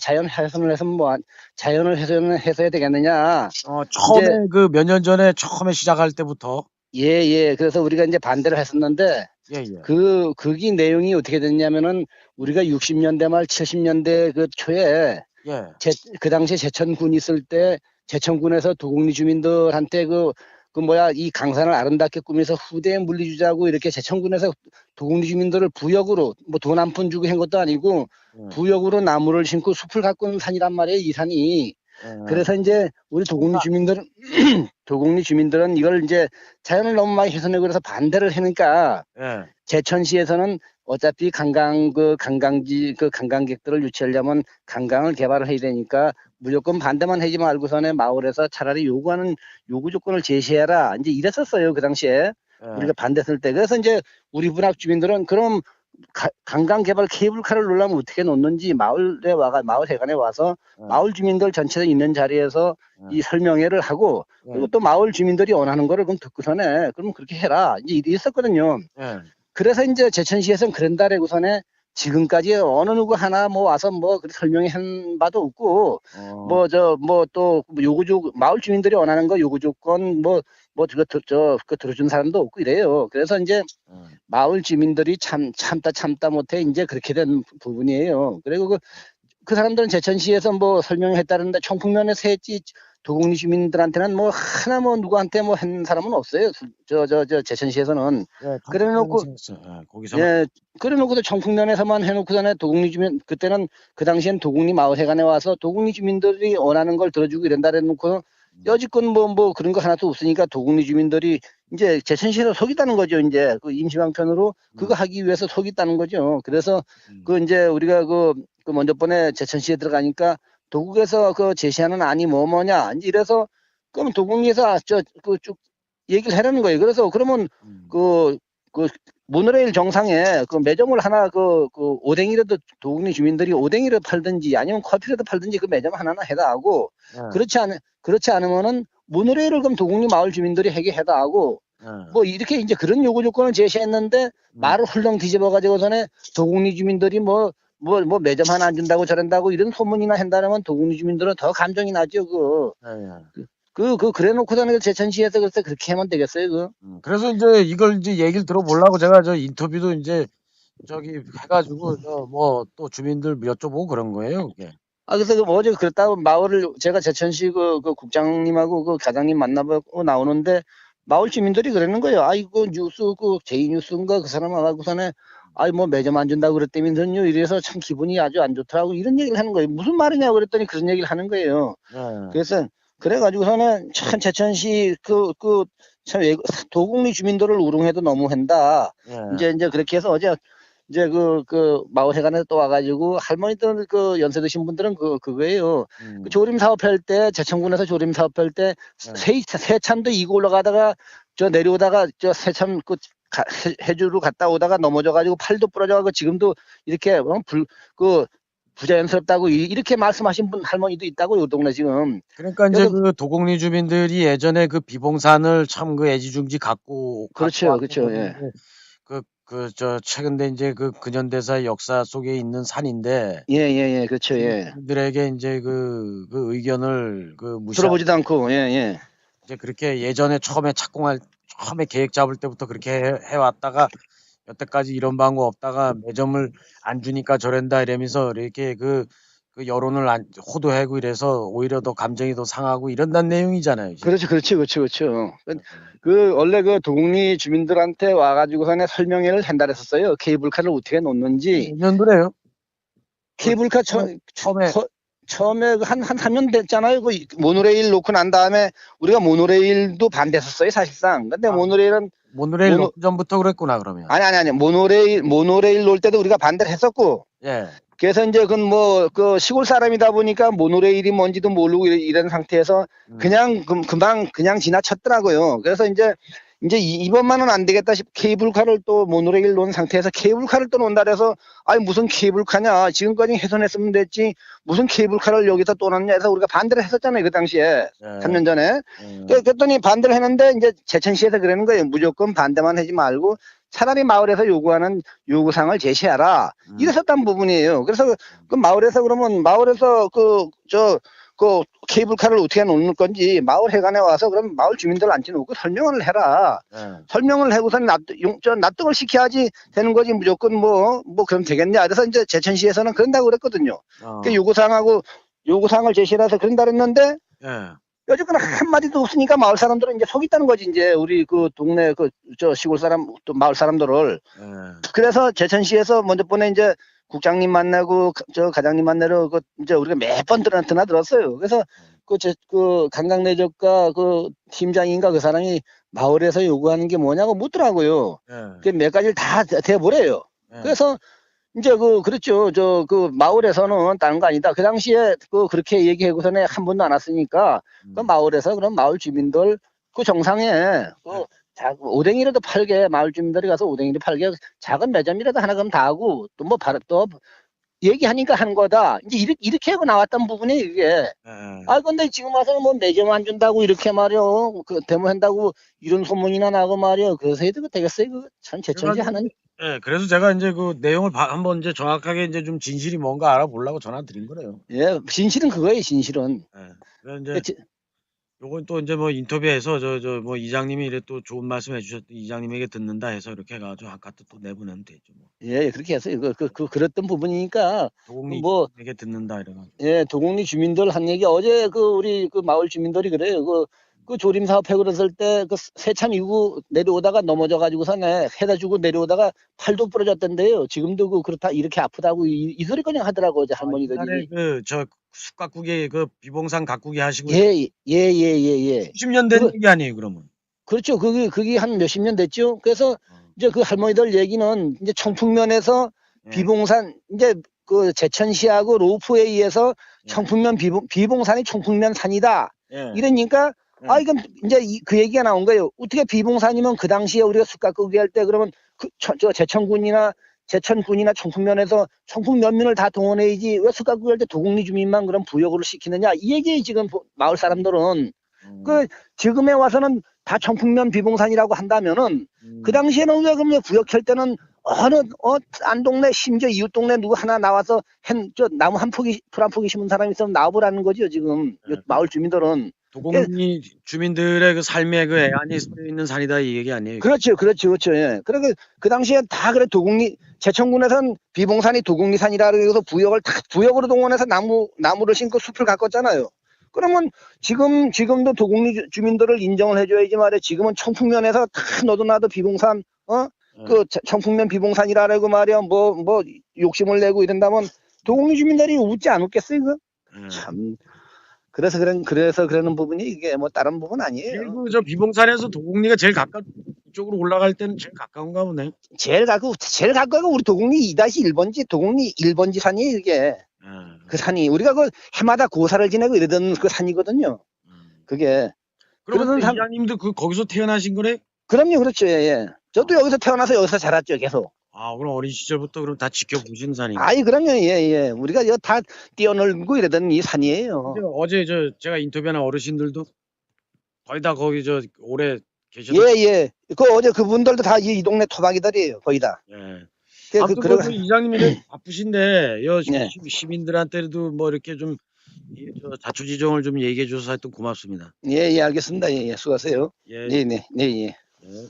자연 훼손을 해서 뭐 안- 자연을 훼손을 해서야 되겠느냐. 어, 처음에 그 몇 년 전에 처음에 시작할 때부터 예, 예. 그래서 우리가 이제 반대를 했었는데 예, 예. 그, 거기 내용이 어떻게 됐냐면은 우리가 60년대 말 70년대 그 초에 예. 제, 그 당시에 제천군 있을 때 제천군에서 도곡리 주민들한테 그, 그 뭐야 이 강산을 아름답게 꾸며서 후대에 물리주자고 이렇게 제천군에서 도곡리 주민들을 부역으로 뭐 돈 한 푼 주고 한 것도 아니고 예. 부역으로 나무를 심고 숲을 가꾸는 산이란 말이에요 이 산이 예. 그래서 이제 우리 도곡리 주민들은 도곡리 주민들은 이걸 이제 자연을 너무 많이 훼손하고 그래서 반대를 하니까 예. 제천시에서는 어차피 관광 그 관광지 그 관광객들을 유치하려면 관광을 개발을 해야 되니까 무조건 반대만 하지 말고서는 마을에서 차라리 요구하는 요구 조건을 제시해라 이제 이랬었어요 그 당시에 예. 우리가 반대했을 때 그래서 이제 우리 분학 주민들은 그럼 가- 관광 개발 케이블카를 놓으려면 어떻게 놓는지 마을에 와가 마을 회관에 와서 예. 마을 주민들 전체 있는 자리에서 예. 이 설명회를 하고 예. 그리고 또 마을 주민들이 원하는 거를 그럼 듣고서네 그럼 그렇게 해라 이제 이랬었거든요. 예. 그래서 이제 제천시에서는 그런다래고서네 지금까지 어느 누구 하나 뭐 와서 뭐 그렇게 설명해 한 바도 없고 어. 뭐저 뭐 또 요구 조 마을 주민들이 원하는 거 요구 조건 뭐 뭐 그거 들- 저 그 거 들어준 사람도 없고 이래요. 그래서 이제 예. 마을 주민들이 참 참다 참다 못해 이제 그렇게 된 부분이에요. 그리고 그, 그 사람들은 제천시에서 뭐 설명했다는데 청풍면에서 했지 도곡리 주민들한테는 뭐 하나 뭐 누구한테 뭐 한 사람은 없어요. 저 저 저 제천시에서는 예. 그래 놓고- 생겼어요. 예. 예 그래 놓고도 청풍면에서만 해놓고서는 도곡리 주민 그때는 그 당시엔 도곡리 마을회관에 와서 도곡리 주민들이 원하는 걸 들어주고 이런다 해놓고 여지껏 뭐뭐 그런 거 하나도 없으니까 도곡리 주민들이 이제 제천시에서 속이다는 거죠 이제 그 임시방편으로 그거 하기 위해서 속였다는 거죠 그래서 음. 그 이제 우리가 그, 그 먼저 번에 제천시에 들어가니까 도국에서 그 제시하는 안이 뭐 뭐냐 이래서 그럼 도국에서 저그 쭉 얘기를 하라는 거예요 그래서 그러면 음. 그, 그, 모노레일 정상에 그 매점을 하나 그, 그 오뎅이라도 도국리 주민들이 오뎅이를 팔든지 아니면 커피라도 팔든지 그 매점 하나나 해다 하고 예. 그렇지 않, 그렇지 않으면은 모노레일을 그럼 도국리 마을 주민들이 하게 해다 하고 예. 뭐 이렇게 이제 그런 요구 조건을 제시했는데 음. 말을 훌렁 뒤집어 가지고 전에 도국리 주민들이 뭐 뭐, 뭐 매점 하나 안 준다고 저런다고 이런 소문이나 한다면 도국리 주민들은 더 감정이 나죠, 그. 예. 예. 그, 그, 그래 놓고서는 제천시에서 글쎄 그렇게 하면 되겠어요, 그. 음, 그래서 이제 이걸 이제 얘기를 들어보려고 제가 저 인터뷰도 이제 저기 해가지고 뭐또 주민들 여쭤보고 그런 거예요. 그게. 아, 그래서 그 어제 그랬다고 마을을 제가 제천시 그, 그 국장님하고 그 과장님 만나보고 나오는데 마을 주민들이 그러는 거예요. 아이고 뉴스 그 제이뉴스인가 그 사람 와가고서는 아이 뭐 매점 안 준다고 그랬다면서요. 이래서 참 기분이 아주 안 좋더라고 이런 얘기를 하는 거예요. 무슨 말이냐고 그랬더니 그런 얘기를 하는 거예요. 예. 그래서 그래가지고서는 참 제천시 그 그 참 도국리 주민들을 우롱해도 너무 한다. 예. 이제 이제 그렇게 해서 어제 이제 그 그 마을회관에 또 와가지고 할머니들 그 연세 드신 분들은 그 그거예요. 음. 그 조림 사업할 때 제천군에서 조림 사업할 때 네. 세, 세참도 이고 올라가다가 저 내려오다가 저 세참 그 가- 해- 해주로 갔다 오다가 넘어져가지고 팔도 부러져가고 지금도 이렇게 어, 불 그 부자연스럽다고 이- 이렇게 말씀하신 분 할머니도 있다고 요 동네 지금. 그러니까 이제 그 도곡리 주민들이 예전에 그 비봉산을 참 그 애지중지 갖고 그렇죠, 그렇죠, 예. 그- 그그저 최근에 이제 그 근현대사의 역사 속에 있는 산인데 예 예 예 그렇죠 예. 그들에게 이제 그, 그 의견을 그 무시 들어보지도 않고 예 예. 이제 그렇게 예전에 처음에 착공할 처음에 계획 잡을 때부터 그렇게 해, 해왔다가 여태까지 이런 방법 없다가 매점을 안 주니까 저런다 이러면서 이렇게 그, 그 여론을 안, 호도하고 이래서 오히려 더 감정이 더 상하고 이런다는 내용이잖아요. 지금. 그렇죠 그렇죠 그렇죠 그렇죠 그 원래 그 도곡리 주민들한테 와가지고서는 설명회를 한다 했었어요 케이블카를 어떻게 놓는지 년도래요. 케이블카 처, 처음에- 처음에 처, 처음에 그 한, 한 3년 됐잖아요. 그 모노레일 놓고 난 다음에 우리가 모노레일도 반대했었어요, 사실상. 근데 아. 모노레일은, 모노레일 모노- 전부터 그랬구나 그러면. 아니, 아니, 아니. 모노레일, 모노레일 놓을 때도 우리가 반대를 했었고. 예. 그래서 이제 그건 뭐, 그 시골 사람이다 보니까 모노레일이 뭔지도 모르고 이런, 상태에서 음. 그냥 금, 금방 그냥 지나쳤더라고요. 그래서 이제 이제 이- 이번만은 안 되겠다 싶 케이블카를 또 모노레일 놓은 상태에서 케이블카를 또 놓는다 그래서 아니 무슨 케이블카냐 지금까지 훼손했으면 됐지 무슨 케이블카를 여기다 또 놨냐 해서 우리가 반대를 했었잖아요 그 당시에 예. 3년 전에 예. 그- 그랬더니 반대를 했는데 이제 제천시에서 그러는 거예요 무조건 반대만 하지 말고 차라리 마을에서 요구하는 요구사항을 제시하라. 음. 이랬었단 부분이에요. 그래서 그 마을에서 그러면 마을에서 그저 그 케이블카를 어떻게 놓는 건지 마을 회관에 와서 그럼 마을 주민들 앉혀놓고 설명을 해라. 예. 설명을 하고선 납득, 용, 납득을 시켜야지 되는 거지 무조건 뭐, 뭐 그럼 되겠냐. 그래서 이제 제천시에서는 그런다고 그랬거든요. 어. 그 요구사항하고 요구사항을 제시해서 그런다 그랬는데 예. 여지껏 한마디도 없으니까 마을 사람들은 이제 속이 있다는 거지. 이제 우리 그 동네 그 저 시골 사람 또 마을 사람들을. 예. 그래서 제천시에서 먼저 번에 이제 국장님 만나고 가- 저 가장님 만나러 그 이제 우리가 몇 번 드나 드나 들었어요. 그래서 그제그 관광내적과 그 팀장인가 그 사람이 마을에서 요구하는 게 뭐냐고 묻더라고요. 예. 그몇 가지를 다 대보래요. 예. 그래서 이제 그 그렇죠. 저 그 마을에서는 다른 거 아니다. 그 당시에 그 그렇게 얘기하고서는 한 번도 안 왔으니까 그 음. 마을에서 그럼 마을 주민들 그 정상에 그 자, 오뎅이라도 팔게 마을 주민들이 가서 오뎅이를 팔게 작은 매점이라도 하나 그럼 다 하고 또뭐또 얘기하니까 한 거다. 이제 이렇게, 이렇게 하고 나왔던 부분이 이게. 예. 아 근데 지금 와서는 뭐 매점 안 준다고 이렇게 말이요. 그 데모 한다고 이런 소문이나 나고 말이요. 그래서 해도 되겠어요. 그참 제천지 하는. 예, 그래서 제가 이제 그 내용을 봐- 한번 이제 정확하게 이제 좀 진실이 뭔가 알아보려고 전화 드린 거래요. 예, 진실은 그거예요. 진실은. 예. 그래서 이제 그치? 요건 또 이제 뭐 인터뷰에서 저 저 뭐 이장님이 이래 또 좋은 말씀 해주셨 이장님에게 듣는다 해서 이렇게 해가지고 한 카트 또 내보내면 되죠. 뭐. 예, 그렇게 해서 그, 그, 그, 그랬던 부분이니까, 도공리 뭐, 에게 듣는다 이래가지고. 예, 도곡리 주민들 한 얘기, 어제 그, 우리 그 마을 주민들이 그래요. 그, 그 조림 사업해 그랬을 때, 그 세참 이후 내려오다가 넘어져 가지고서네, 해다 주고 내려오다가 팔도 부러졌던데요. 지금도 그, 그렇다, 이렇게 아프다고 이, 이 소리 그냥 하더라고, 어제 할머니들이. 옛날에 그저 숯가꾸기 그 비봉산 가꾸기 하시고 예, 예, 예, 예, 예. 10년 된 그거- 얘기 아니에요 그러면. 그렇죠. 그게, 그게 한 몇십 년 됐죠. 그래서 어. 이제 그 할머니들 얘기는 이제 청풍면에서 예. 비봉산 이제 그 제천시하고 로프에 의해서 예. 청풍면 비봉, 비봉산이 청풍면 산이다 예. 이러니까 예. 아 이건 이제 이- 그 얘기가 나온 거예요. 어떻게 비봉산이면 그 당시에 우리가 숯가꾸기 할 때 그러면 그저 제천군이나 제천군이나 청풍면에서 청풍 면민을 다 동원해야지 왜 숯가꾸기 할 때 도곡리 주민만 그럼 부역으로 시키느냐? 이 얘기 지금 보- 마을 사람들은. 음, 그 지금에 와서는 다 청풍면 비봉산이라고 한다면은 음, 그 당시에는 왜 그러면 구역할 때는 어느 어안 동네 심지어 이웃 동네 누구 하나 나와서 한 저 나무 한 포기 풀 한 포기 심은 사람이 있으면 나와보라는 거죠 지금. 네. 마을 주민들은 도공리 주민들의 그 삶의 그 애환이 쏠려 있는 산이다 이 얘기 아니에요. 그렇죠 그렇죠 그렇죠. 예. 그러니까 그 당시에 다 그래 도곡리 제천군에선 비봉산이 도곡리산이라 그래서 부역을 다 부역으로 동원해서 나무 나무를 심고 숲을 가꿨잖아요. 그러면 지금 지금도 도곡리 주- 주민들을 인정을 해줘야지 말이야. 지금은 청풍면에서 다 너도 나도 비봉산 어? 예. 그 자- 청풍면 비봉산이라고 말이야. 뭐 뭐 욕심을 내고 이런다면 도곡리 주민들이 웃지 않았겠어요 이거? 예. 참 그래서 그런 그래서 그러는 부분이 이게 뭐 다른 부분 아니에요 그리고 저 비봉산에서 도곡리가 제일 가까 이쪽으로 올라갈 때는 제일 가까운가 보네. 제일 가고 제일 가까이가 우리 도곡리 2-1번지 도곡리 1번지 산이에요 이게 예. 그 산이 우리가 그 해마다 고사를 지내고 이러던 그 산이거든요 음. 그게 그러면 이장님도 그 거기서 태어나신 거래? 그럼요 그렇죠 예, 예. 저도 여기서 태어나서 여기서 자랐죠 계속 아 그럼 어린 시절부터 그럼 다 지켜보신 산이. 아이 그럼요 예 예 우리가 이거 다 뛰어놀고 이러던 이 산이에요 어제 저 제가 인터뷰한 어르신들도 거의 다 거기 저 오래 계셨. 예, 예. 그 어제 그분들도 다 이 동네 토박이들이에요, 거의 다. 예. 그, 아무튼 그, 그 이장님이 좀 바쁘신데 여 네. 시- 시민들한테도 뭐 이렇게 좀 이- 저 자초지종을 좀 얘기해 줘서 하여튼 고맙습니다. 예, 예, 알겠습니다. 예, 예, 수고하세요. 예. 네, 네, 네, 예. 예.